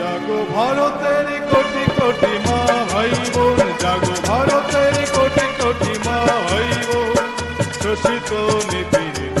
জাগো ভারতের কোটি কোটি মা ভাই বোন, জাগো ভারতের কোটি কোটি মা ভাই বোন। শোষিত নিপীড়িত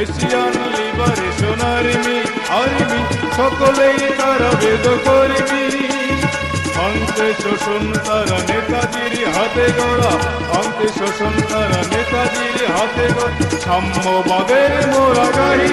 এশিয়ান লিবারেশন আর্মি আর্মি সকলেই তারা বেদ কর্মী। অন্তে শোষণ তারা নেতাজির হাতে গড়া অন্তে শোষণ তারা নেতাজির হাতে গড়া। সাম্যবাদের মোরা গাহি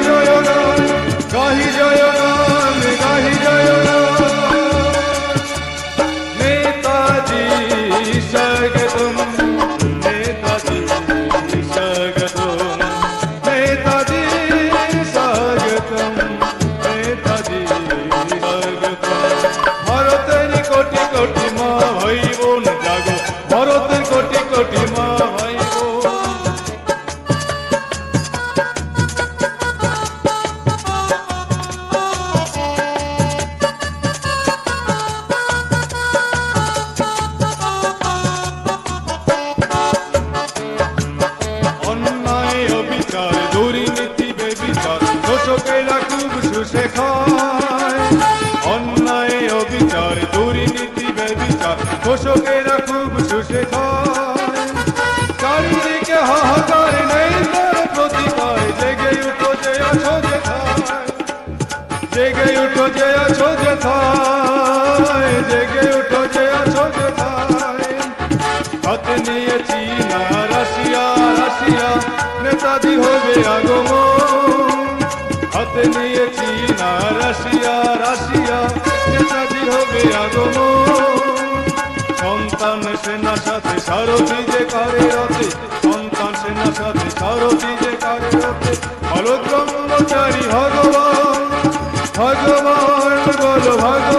অন্যায়, অবিচার, দুর্নীতি, বেবিচার দোষকেরা খুব শুষে খায় চারিদিকে হাহাকার নেই তার প্রতিকার জেগে উঠো যে আছো যেথায় জেগে উঠো যে আছো যেথায় জেগে উঠো যে আছো যেথায় হাতে নিয়েছি না রাশিয়া রাশিয়া, নেতাজি হবে আগমন। হাতে নিয়েছি হবে আগমন। সন্তান সেনা সাথে সারথি যে কারে রথে। সন্তান সেনা সাথে সারথি যে কারে রথে। ভারত ব্রহ্মচারী ভগবান ভগবান বল, ভগবান